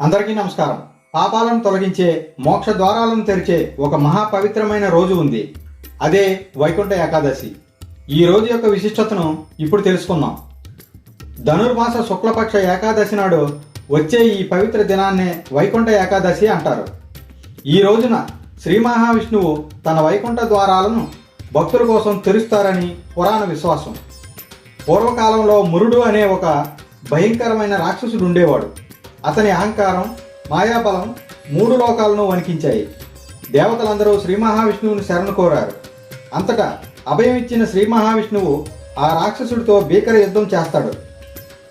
అందరికీ నమస్కారం. పాపాలను తొలగించే మోక్ష ద్వారాలను తెరిచే ఒక మహా పవిత్రమైన రోజు ఉంది. అదే వైకుంఠ ఏకాదశి. ఈ రోజు యొక్క విశిష్టతను ఇప్పుడు తెలుసుకుందాం. ధనుర్మాస శుక్లపక్ష ఏకాదశి నాడు వచ్చే ఈ పవిత్ర దినాన్నే వైకుంఠ ఏకాదశి అంటారు. ఈ రోజున శ్రీ మహావిష్ణువు తన వైకుంఠ ద్వారాలను భక్తుల కోసం తెరుస్తారని పురాణ విశ్వాసం. పూర్వకాలంలో మురుడు అనే ఒక భయంకరమైన రాక్షసుడు ఉండేవాడు. అతని అహంకారం మాయాబలం మూడు లోకాలను వణికించాయి. దేవతలందరూ శ్రీ మహావిష్ణువుని శరణు కోరారు. అంతటా అభయం ఇచ్చిన శ్రీ మహావిష్ణువు ఆ రాక్షసుడితో భీకర యుద్ధం చేస్తాడు.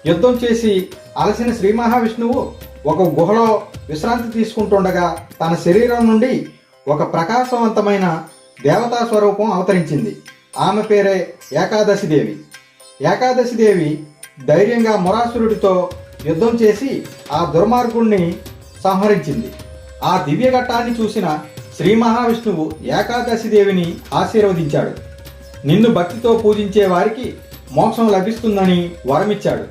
యుద్ధం చేసి అలసిన శ్రీ మహావిష్ణువు ఒక గుహలో విశ్రాంతి తీసుకుంటుండగా తన శరీరం నుండి ఒక ప్రకాశవంతమైన దేవతా స్వరూపం అవతరించింది. ఆమె పేరే ఏకాదశి దేవి ఏకాదశి దేవి ధైర్యంగా మురాసురుడితో యుద్ధం చేసి ఆ దుర్మార్గుణ్ణి సంహరించింది. ఆ దివ్య ఘట్టాన్ని చూసిన శ్రీ మహావిష్ణువు ఏకాదశి దేవిని ఆశీర్వదించాడు. నిన్ను భక్తితో పూజించే వారికి మోక్షం లభిస్తుందని వరమిచ్చాడు.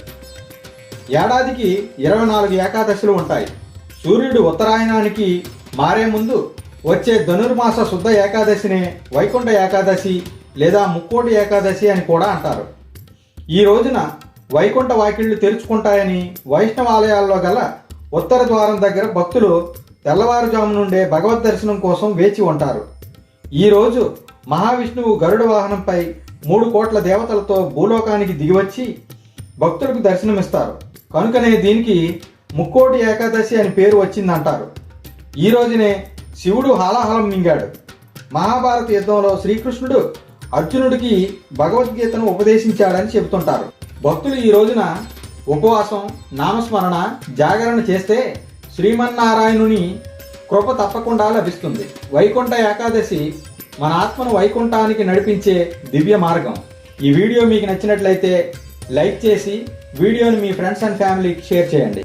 ఏడాదికి ఇరవై నాలుగు ఏకాదశులు ఉంటాయి. సూర్యుడు ఉత్తరాయణానికి మారే ముందు వచ్చే ధనుర్మాస శుద్ధ ఏకాదశినే వైకుంఠ ఏకాదశి లేదా ముక్కోటి ఏకాదశి అని కూడా అంటారు. ఈ రోజున వైకుంఠ వాకిళ్ళు తెరుచుకుంటాయని వైష్ణవ ఆలయాల్లో గల ఉత్తర ద్వారం దగ్గర భక్తులు తెల్లవారుజాము నుండే భగవద్ దర్శనం కోసం వేచి ఉంటారు. ఈరోజు మహావిష్ణువు గరుడ వాహనంపై మూడు కోట్ల దేవతలతో భూలోకానికి దిగివచ్చి భక్తులకు దర్శనమిస్తారు. కనుకనే దీనికి ముక్కోటి ఏకాదశి అని పేరు వచ్చిందంటారు. ఈ రోజునే శివుడు హాలాహలం మింగాడు. మహాభారత యుద్ధంలో శ్రీకృష్ణుడు అర్జునుడికి భగవద్గీతను ఉపదేశించాడని చెబుతుంటారు. భక్తులు ఈ రోజున ఉపవాసం నామస్మరణ జాగరణ చేస్తే శ్రీమన్నారాయణుని కృప తప్పకుండా లభిస్తుంది. వైకుంఠ ఏకాదశి మన ఆత్మను వైకుంఠానికి నడిపించే దివ్య మార్గం. ఈ వీడియో మీకు నచ్చినట్లయితే లైక్ చేసి వీడియోని మీ ఫ్రెండ్స్ అండ్ ఫ్యామిలీకి షేర్ చేయండి.